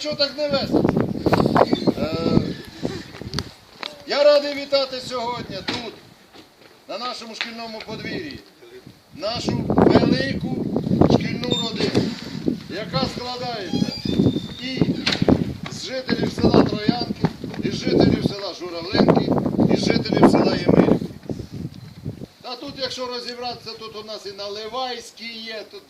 Чого так не весело? Е, я радий вітати сьогодні тут, на нашому шкільному подвір'ї, нашу велику шкільну родину, яка складається і з жителів села Троянки, і з жителів села Журавлинки, і з жителів села Ємилівки. Та тут, якщо розібратися, тут у нас і Наливайські є, тут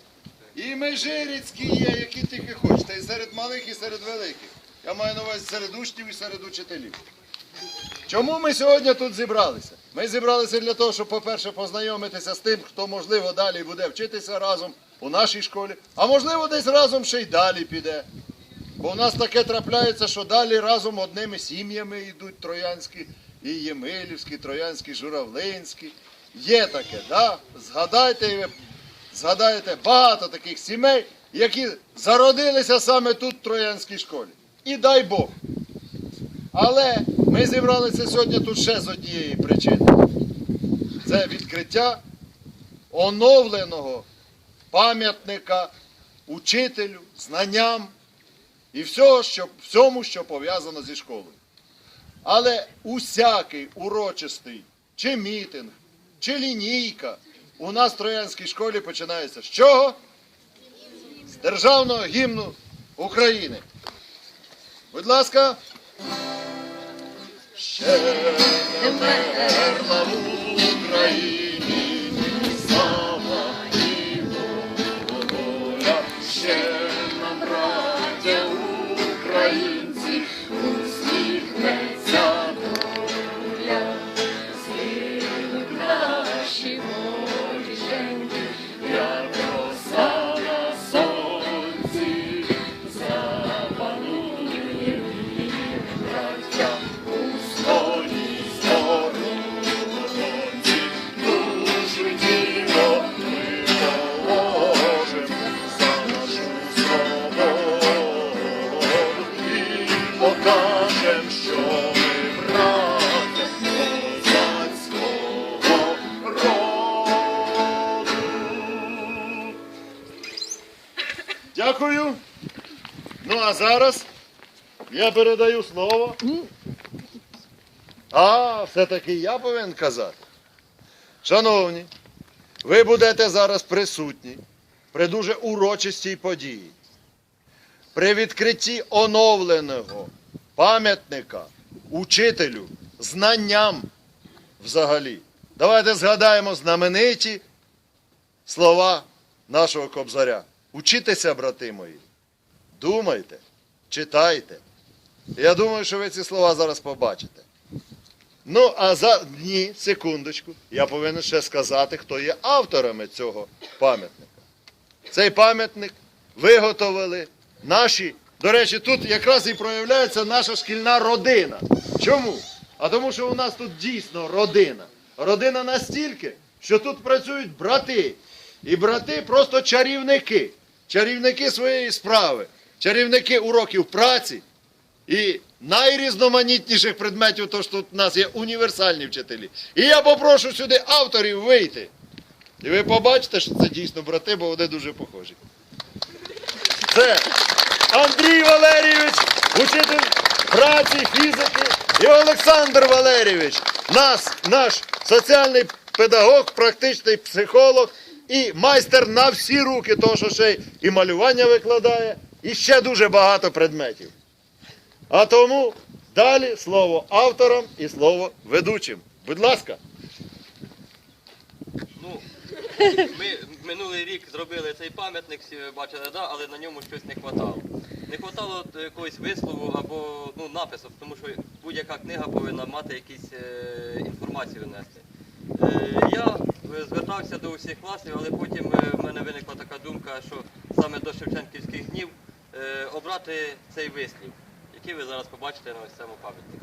і Межирицькі є, які тільки хочете, і серед малих, і серед великих. Я маю на увазі серед учнів і серед учителів. Чому ми сьогодні тут зібралися? Ми зібралися для того, щоб, по-перше, познайомитися з тим, хто, можливо, далі буде вчитися разом у нашій школі, а можливо, десь разом ще й далі піде. Бо в нас таке трапляється, що далі разом одними сім'ями йдуть троянські, і Ємилівські, троянські, журавлинські. Є таке, да? Згадайте, і ви згадаєте багато таких сімей, які зародилися саме тут, в Троянській школі. І дай Бог. Але ми зібралися сьогодні тут ще з однієї причини. Це відкриття оновленого пам'ятника учителю, знанням і всього, що, всьому, що пов'язано зі школою. Але усякий урочистий чи мітинг, чи лінійка у нас в Троянській школі починається з чого? З державного гімну України. Будь ласка. Ще не в Дякую. Ну а зараз я передаю слово. А, все-таки я повинен казати. Шановні, ви будете зараз присутні при дуже урочистій події. При відкритті оновленого пам'ятника учителю, знанням взагалі. Давайте згадаємо знамениті слова нашого кобзаря. Учітеся, брати мої. Думайте, читайте. Я думаю, що ви ці слова зараз побачите. Ну, а за ні, секундочку, я повинен ще сказати, хто є авторами цього пам'ятника. Цей пам'ятник виготовили наші. До речі, тут якраз і проявляється наша шкільна родина. Чому? А тому, що у нас тут дійсно родина. Родина настільки, що тут працюють брати. І брати просто чарівники. Чарівники своєї справи, чарівники уроків праці і найрізноманітніших предметів, то що тут у нас є універсальні вчителі. І я попрошу сюди авторів вийти. І ви побачите, що це дійсно брати, бо вони дуже похожі. Це Андрій Валерійович, учитель праці, фізики, і Олександр Валерійович, наш, наш соціальний педагог, практичний психолог і майстер на всі руки, того, що ще і малювання викладає, і ще дуже багато предметів. А тому далі слово авторам і слово ведучим. Будь ласка. Ну, ми минулий рік зробили цей пам'ятник, всі ви бачили, да, але на ньому щось не хватало. Не хватало якогось вислову або ну, напису, тому що будь-яка книга повинна мати якусь е, інформацію нести. Е, я е, звертався до усіх класів, але потім е, в мене виникла така думка, що саме до Шевченківських днів е, обрати цей вислів, який ви зараз побачите на ось цьому пам'ятнику.